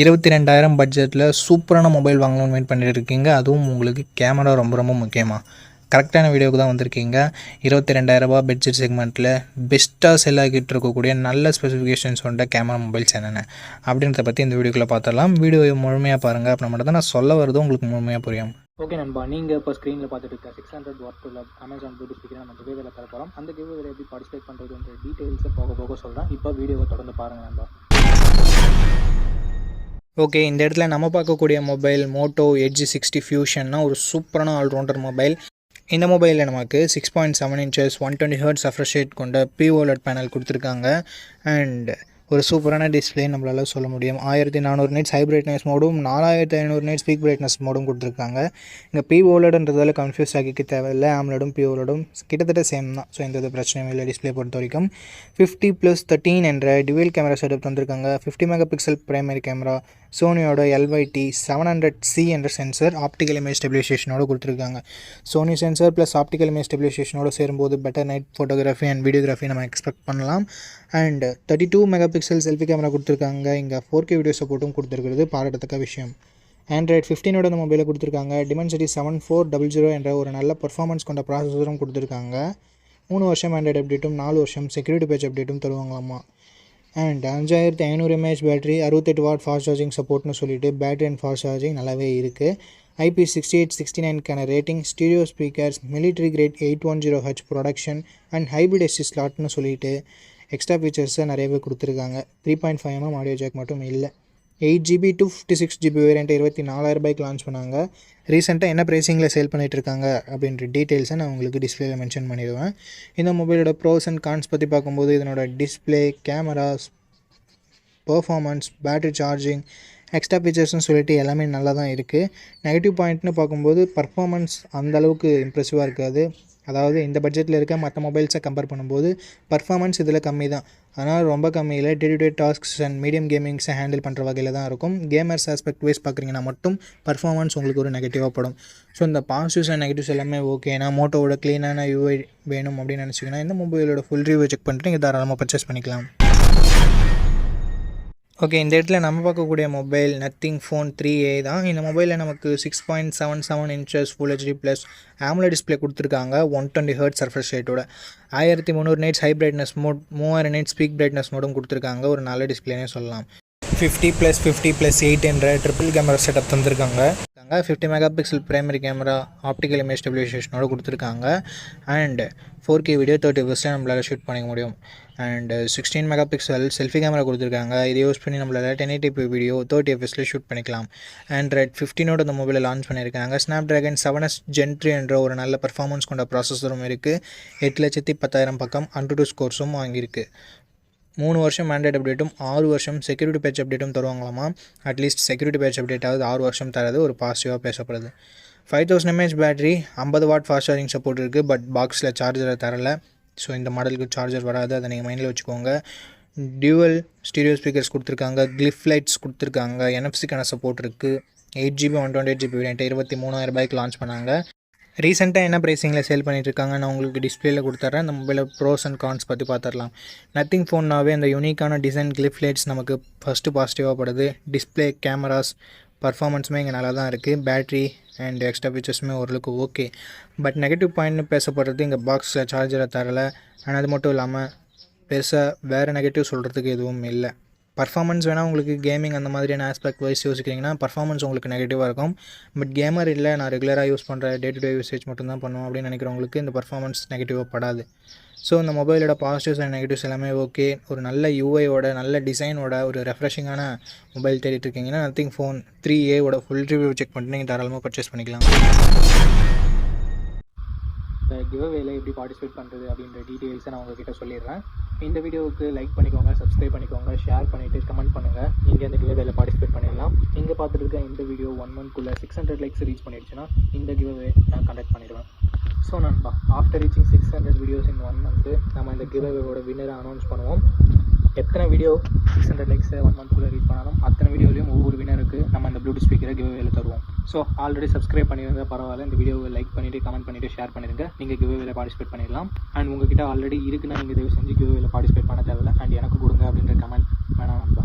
இருபத்தி ரெண்டாயிரம் பட்ஜெட்டில் சூப்பரான மொபைல் வாங்கணும்னு வெயிட் பண்ணிட்டு இருக்கீங்க. அதுவும் உங்களுக்கு கேமரா ரொம்ப ரொம்ப முக்கியமாக கரெக்டான வீடியோக்கு தான் வந்திருக்கீங்க. இருபத்தி ரெண்டாயிரரூபா பட்ஜெட் செக்மெண்ட்டில் பெஸ்ட்டாக செல் ஆகிட்டு இருக்கக்கூடிய நல்ல ஸ்பெசிஃபிகேஷன்ஸ் கொண்ட கேமரா மொபைல்ஸ் என்னென்ன அப்படின்றத பற்றி இந்த வீடியோக்குள்ளே பார்த்தலாம் வீடியோ முழுமையாக பாருங்கள் அப்புறம் மட்டும் தான் நான் சொல்ல வரது உங்களுக்கு முழுமையாக புரியும். ஓகே நண்பா நீங்கள் இப்போ ஸ்க்ரீனில் பார்த்துட்டு இருக்க சிக்ஸ் ஹண்ட்ரட் வாட் உள்ள அமேசான் ப்ளூடூத் ஸ்பீக்கர் நம்ம கிவேவில் தர போகிறோம் அந்த கிவேவில் எப்படி பார்ட்டிசிபேட் பண்ணுறதுன்ற டீட்டெயில்ஸை போக போக சொல்கிறேன் இப்போ வீடியோவை தொடர்ந்து பாருங்கள் நண்பா. ஓகே இந்த இடத்துல நம்ம பார்க்கக்கூடிய மொபைல் மோட்டோ எட்ஜி சிக்ஸ்டி ஃபியூஷன்னா ஒரு சூப்பரான ஆல்ரவுண்டர் மொபைல். இந்த மொபைலில் நமக்கு six point seven inches one twenty hertz அஃப்ரெஷேட் கொண்ட ப்ரீஓலட் பேனல் கொடுத்துருக்காங்க. அண்ட் ஒரு சூப்பரான டிஸ்பிளே நம்மளால் சொல்ல முடியும். ஆயிரத்தி நானூறு நைட்ஸ் ஹை பிரைட்னஸ் மோடும் நாலாயிரத்தி ஐநூறு நைட்ஸ் பீக் பிரைட்னஸ் மோடும் கொடுத்துருக்காங்க. இங்கே பி ஓலடுன்றதால கன்ஃபியூஸ் ஆகிக்க தேவையில்லை. ஆம்லடும் பி ஓலடும் கிட்டத்தட்ட சேம் தான். ஸோ எந்த பிரச்சனையும் இல்லை டிஸ்பிளே பொறுத்த வரைக்கும். ஃபிஃப்டி ப்ளஸ் தேர்ட்டீன் என்ற டியூவல் கேமரா செட்டப் தந்திருக்காங்க. Fifty mega pixel primary camera சோனியோட LYT seven hundred C என்ற சென்சர் ஆப்டிக்கல் இமேஜ் ஸ்டெபிலைசேஷனோட கொடுத்துருக்காங்க. Sony sensor plus optical image ஸ்டெபிலைசேஷனோட சேரும்போது better night photography and videography நம்ம எக்ஸ்பெக்ட் பண்ணலாம். And thirty two mega pixel selfie camera கொடுத்துருக்காங்க. இங்கே four K video சப்போர்ட்டும் கொடுத்துருக்கிறது பாராட்டத்தக்க விஷயம். ஆண்ட்ராய்ட் ஃபிஃப்டீனோட இந்த மொபைலை கொடுத்துருக்காங்க. Dimensity seven four double zero என்ற ஒரு நல்ல பர்ஃபார்மன்ஸ் கொண்ட ப்ராசஸரும் கொடுத்துருக்காங்க. மூணு வருஷம் ஆண்ட்ராய்டு அப்டேட்டும் நாலு வருஷம் செக்யூரிட்டி பேட்ச் அப்டேட்டும் தருவாங்களாமா? அண்ட் அஞ்சாயிரத்தி ஐநூறு எம்ஏஹெச் பேட்டரி அறுபத்தெட்டு வாட் ஃபாஸ்ட் சார்ஜிங் சப்போர்ட்னு சொல்லிட்டு பேட்டரி அண்ட் ஃபாஸ்ட் சார்ஜிங் நல்லாவே இருக்குது IP sixty eight sixty நைனுக்கான rating stereo speakers military grade eight one zero H protection and hybrid SD ஸ்லாட்னு சொல்லிட்டு எக்ஸ்ட்ரா ஃபீச்சர்ஸை நிறையவே கொடுத்துருக்காங்க. Three point five mm audio jack மட்டும் இல்லை. Eight GB two fifty six GB variant இருபத்தி நாலாயிரம் ரூபாய்க்கு launch பண்ணாங்க. ரீசெண்டாக என்ன ப்ரைஸிங்கில் சேல் பண்ணிட்டு இருக்காங்க அப்படின்ற டீட்டெயில்ஸை நான் உங்களுக்கு டிஸ்பிளேல மென்ஷன் பண்ணிடுவேன். இந்த மொபைலோட ப்ரோஸ் அண்ட் கான்ஸ் பற்றி பார்க்கும்போது இதனோட display cameras performance battery charging extra ஃபீச்சர்ஸ்னு சொல்லிட்டு எல்லாமே நல்லா தான் இருக்குது நெகட்டிவ் பாயிண்ட்னு பார்க்கும்போது பர்ஃபார்மன்ஸ் அந்த அளவுக்கு இம்ப்ரெசிவாக இருக்காது. அதாவது இந்த பட்ஜெட்டில் இருக்க மற்ற மொபைல்ஸை கம்பேர் பண்ணும்போது பர்ஃபார்மன்ஸ் இதில் கம்மி தான் அதனால் ரொம்ப கம்மியில் day to day tasks and medium கேமிங்ஸை handle பண்ணுற வகையில் தான் இருக்கும். கேமர்ஸ் ஆஸ்பெக்ட் வைஸ் பார்க்குறீங்கன்னா மட்டும் பர்ஃபார்மன்ஸ் உங்களுக்கு ஒரு நெகட்டிவாக படும். ஸோ இந்த பாசிட்டிவ்ஸ் அண்ட் நெகட்டிவ்ஸ் எல்லாமே ஓகேனா மோட்டோவோட க்ளீனான யூஐ வேணும் அப்படின்னு நினச்சிங்கன்னா இந்த மொபைலோட ஃபுல் ரிவ்யூ செக் பண்ணிட்டு நீங்கள் தாராளமாக பர்ச்சேஸ் பண்ணிக்கலாம். ஓகே இந்த இடத்துல நம்ம பார்க்கக்கூடிய mobile Nothing phone three A தான். இந்த மொபைலில் நமக்கு six point seven seven inches full HD plus AMOLED display கொடுத்துருக்காங்க ஒன் டுவெண்ட்டி ஹர்ட் சர்ஃபஸ் ரேட்டோட ஆயிரத்தி முந்நூறு நைட்ஸ் ஹை பிரைட்னஸ் மோட் மூவாயிரம் நைட் ஸ்பீக் பிரைட்னஸ் மோடும் கொடுத்துருக்காங்க ஒரு நல்ல டிஸ்பிளேனே சொல்லலாம். Fifty plus fifty plus eight என்ற ட்ரிபிள் கேமரா செட்டப் தந்திருக்காங்க. Fifty mega pixel primary camera optical image ஸ்டெபிலைசேஷனோட கொடுத்துருக்காங்க. And four K video thirty ஃபஸ்ட்டில் நம்மளால் ஷூட் பண்ணிக்க முடியும். And sixteen mega pixel selfie camera கொடுத்துருக்காங்க. இதை யூஸ் பண்ணி நம்மளால் டென் எயிட்டி வீடியோ தேர்ட்டி எஃப்எஸில் ஷூட் பண்ணிக்கலாம். ஆண்ட்ராய்ட் ஃபிஃப்டீனோட அந்த மொபைலை லான்ச் பண்ணியிருக்காங்க. Snapdragon seven S gen three என்ற ஒரு நல்ல பர்ஃபார்மன்ஸ் கொண்ட ப்ராசஸரும் இருக்குது எட்டு லட்சத்தி பத்தாயிரம் பக்கம் அன்டு டூ ஸ்கோர்ஸும் வாங்கியிருக்கு. மூணு வருஷம் ஆண்ட்ராய்டு அப்டேட்டும் ஆறு வருஷம் செக்யூரிட்டி பேட்ச் அப்டேட்டும் தருவாங்களாமா? அட்லீஸ்ட் செக்யூரிட்டி பேட்ச் அப்டேட்டாவது ஆறு வருஷம் தரது ஒரு பாசிட்டிவாக பேசப்படுது. ஃபைவ் தௌசண்ட் எம்ஏஹெச் பேட்டரி ஐம்பது வாட் ஃபாஸ்ட் சார்ஜிங் சப்போர்ட் இருக்குது பட் பாக்ஸில் சார்ஜரை தரல. ஸோ இந்த மாடலுக்கு சார்ஜர் வராது. அதை நீங்கள் மைண்டில் வச்சுக்கோங்க. டியூவல் ஸ்டீரியோ ஸ்பீக்கர்ஸ் கொடுத்துருக்காங்க. கிளிஃப் லைட்ஸ் கொடுத்துருக்காங்க. என்எஃப்சிக்கான சப்போர்ட் இருக்குது eight GB one twenty eight GB variant இருபத்தி மூணாயிரம் ரூபாய்க்கு லான்ச் பண்ணாங்க. ரீசெண்டாக என்ன ப்ரைஸிங்கில் சேல் பண்ணிட்டுருக்காங்க நான் உங்களுக்கு டிஸ்பிளேல கொடுத்துட்றேன் அந்த மொபைலில் ப்ரோஸ் அண்ட் கான்ஸ் பற்றி பார்த்துடலாம் நத்திங் ஃபோன்னாவே அந்த யூனிக்கான டிசைன் கிளிஃப் லைட்ஸ் நமக்கு ஃபஸ்ட்டு பாசிட்டிவாக படுது. டிஸ்பிளே கேமராஸ் பர்ஃபாமன்ஸுமே இங்கே நல்லா தான் இருக்குது பேட்ரி அண்ட் எக்ஸ்ட்ரா ஃபீச்சர்ஸுமே ஓரளவுக்கு ஓகே பட் நெகட்டிவ் பாயிண்ட்னு பேசப்படுறது இங்கே பாக்ஸில் சார்ஜரை தரலை. ஆனால் அது மட்டும் இல்லாமல் பெருசாக வேறு நெகட்டிவ் சொல்கிறதுக்கு எதுவும் இல்லை. பர்ஃபார்மன்ஸ் வேணால் உங்களுக்கு கேமிங் அந்த மாதிரியான ஆஸ்பெக்ட் வைஸ் யோசிக்கிறீங்கன்னா பர்ஃபார்மன்ஸ் உங்களுக்கு நெகட்டிவாக இருக்கும். பட் கேமர் இல்லை நான் ரெகுலராக யூஸ் பண்ணுற டே டு டே யூசேஜ் மட்டும்தான் பண்ணுவோம் அப்படின்னு நினைக்கிறவங்களுக்கு இந்த பர்ஃபார்மன்ஸ் நெகட்டிவாக படாது. ஸோ இந்த மொபைலோட பாசிட்டிவ்ஸ் அண்ட் நெகட்டிவ்ஸ் எல்லாமே ஓகே ஒரு நல்ல யூஐயோட நல்ல டிசைனோட ஒரு ரெஃப்ரெஷிங்கான மொபைல் தேடிட்டு இருக்கீங்கன்னா நத்திங் ஃபோன் த்ரீ ஏவோட ஃபுல் ரிவ்யூ செக் பண்ணிட்டு நீங்கள் தாராளமாக பர்ச்சேஸ் பண்ணிக்கலாம். இந்த கிவ்அவேல எப்படி பார்ட்டிசிபேட் பண்ணுறது அப்படின்ற டீட்டெயில்ஸை நான் உங்ககிட்ட சொல்லிடுறேன். இந்த வீடியோவுக்கு லைக் பண்ணிக்கோங்க சப்ஸ்கிரைப் பண்ணிக்கோங்க ஷேர் பண்ணிவிட்டு கமெண்ட் பண்ணுங்கள் நீங்கள் இந்த கிவ்அவேல பார்ட்டிசிபேட் பண்ணிடலாம். நீங்கள் பார்த்துருக்க இந்த வீடியோ ஒன் மந்த்க்குள்ளே சிக்ஸ் ஹண்ட்ரட் லைக்ஸ் ரீச் பண்ணிடுச்சுன்னா இந்த கிவ்அவே நான் கண்டக்ட் பண்ணிடுவேன். ஸோ நண்பா after reaching six hundred videos in one month நம்ம இந்த கிவ்அவேவோட வின்னரை அனௌன்ஸ் பண்ணுவோம். எத்தனை video six hundred likes one மந்த்குள்ளே reach பண்ணாலும் அத்தனை வீடியோலையும் ஒவ்வொரு வினருக்கு நம்ம அந்த ப்ளூடூத் ஸ்பீக்கரை கிவ்அவேல தருவோம். ஸோ ஆல்ரெடி சப்ஸ்கிரைப் பண்ணியிருந்தா பரவாயில்ல. இந்த வீடியோவை லைக் பண்ணிவிட்டு கமெண்ட் பண்ணிவிட்டு ஷேர் பண்ணிடுங்க நீங்கள் கிவ்அவேல பார்ட்டிசிபேட் பண்ணிடலாம். அண்ட் உங்ககிட்ட ஆல்ரெடி இருக்குன்னா நீங்கள் தயவு செஞ்சு கிவ்அவேல பார்ட்டிசிபேட் பண்ண தேவையில்ல. அண்ட் எனக்கு கொடுங்க அப்படின்ற கமெண்ட் வேணாம் நண்பா.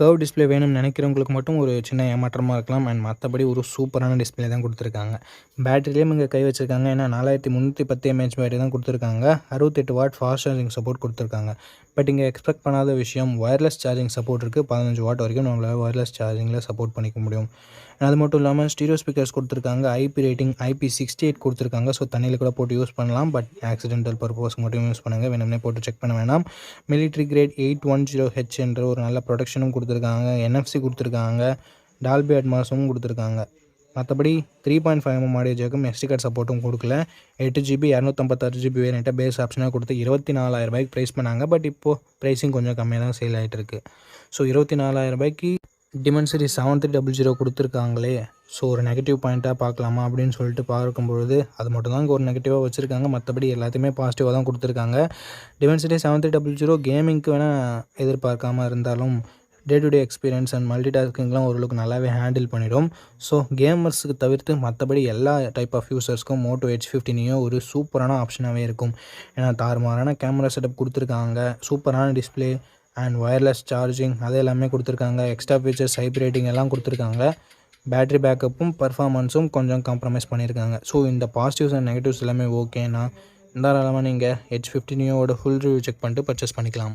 கர்வ் டிஸ்பிளே வேணும்னு நினைக்கிறவங்களுக்கு மட்டும் ஒரு சின்ன ஏமாற்றமாக இருக்கலாம். அண்ட் மற்றபடி ஒரு சூப்பரான டிஸ்பிளே தான் கொடுத்துருக்காங்க. பேட்டரிலேயும் இங்கே கை வச்சிருக்காங்க. ஏன்னா நாலாயிரத்தி முந்நூற்றி பத்து எம்ஏஹெச் பேட்டரி தான் கொடுத்துருக்காங்க. அறுபத்தெட்டு வாட் ஃபாஸ்ட் சார்ஜிங் சப்போர்ட் கொடுத்துருக்காங்க. பட் இங்கே எக்ஸ்பெக்ட் பண்ணாத விஷயம் ஒயர்லெஸ் சார்ஜிங் சப்போர்ட் இருக்குது பதினஞ்சு வாட் வரைக்கும் நம்மளால் ஒயர்லெஸ் சார்ஜிங்கில் சப்போர்ட் பண்ணிக்க முடியும். அது மட்டும் இல்லாமல் ஸ்டீரியோ ஸ்பீக்கர்ஸ் கொடுத்துருக்காங்க. IP rating IP sixty eight கொடுத்துருக்காங்க. ஸோ தண்ணியில் கூட போட்டு யூஸ் பண்ணலாம். பட் ஆக்சிடென்டல் பர்பஸ் மட்டும் யூஸ் பண்ணுங்கள் வேணும்னே போட்டு செக் பண்ண வேணாம். Military grade eight one zero H என்ற ஒரு நல்ல ப்ரொடக்ஷனும் கொடுத்துருக்காங்க. என்எஃப்சி கொடுத்துருக்காங்க. டால்பி அட்மாஸும் கொடுத்துருக்காங்க. மற்றபடி three point five mm audio ஜாக்கும் எஸ்டி கார்டு சப்போர்ட்டும் கொடுக்கல. எட்டு ஜிபி இரநூத்தம்பத்தாறு ஜிபி வேணுட்டு பேஸ் ஆப்ஷனாக கொடுத்து இருபத்தி நாலாயிரம் ரூபாய்க்கு ப்ரைஸ் பண்ணாங்க. பட் இப்போது ப்ரைஸிங் கொஞ்சம் கம்மியாக தான் சேல் ஆகிட்டு இருக்குது ஸோ இருபத்தி நாலாயிரம் ரூபாய்க்கு Dimensity seven three double zero கொடுத்துருக்காங்களே. So ஒரு நெகட்டிவ் பாயிண்ட்டாக பார்க்கலாமா அப்படின்னு சொல்லிட்டு பார்க்கும்பொழுது அது மட்டும் தான் ஒரு நெகட்டிவாக வச்சுருக்காங்க. மற்றபடி எல்லாத்தையுமே பாசிட்டிவாக தான் கொடுத்துருக்காங்க. Dimensity seven three double zero கேமிங்க்கு வேணால் எதிர்பார்க்காம இருந்தாலும் day to day experience and multi டாஸ்கிங்லாம் ஓரளவுக்கு நல்லாவே ஹேண்டில் பண்ணிடும். ஸோ கேமர்ஸுக்கு தவிர்த்து மற்றபடி எல்லா டைப் ஆஃப் யூசர்ஸ்க்கும் மோட்டோ ஹெச் ஃபிஃப்டினையும் ஒரு சூப்பரான ஆப்ஷனாகவே இருக்கும். ஏன்னா தாறுமாறான கேமரா செட்டப் கொடுத்துருக்காங்க சூப்பரான டிஸ்பிளே அண்ட் ஒயர்லெஸ் சார்ஜிங் அது எல்லாமே கொடுத்துருக்காங்க. எக்ஸ்ட்ரா ஃபீச்சர்ஸ் ஹைப் ரேட்டிங் எல்லாம் கொடுத்துருக்காங்க. பேட்டரி பேக்கப்பும் பர்ஃபாமன்ஸும் கொஞ்சம் காம்ப்ரமைஸ் பண்ணியிருக்காங்க ஸோ இந்த பாசிட்டிவ்ஸ் அண்ட் நெகட்டிவ்ஸ் எல்லாமே ஓகேனா தாராளமாக நீங்கள் ஹெச் ஃபிஃப்டினியோட ஃபுல் ரிவ்யூ செக் பண்ணிட்டு பர்ச்சேஸ் பண்ணிக்கலாம்.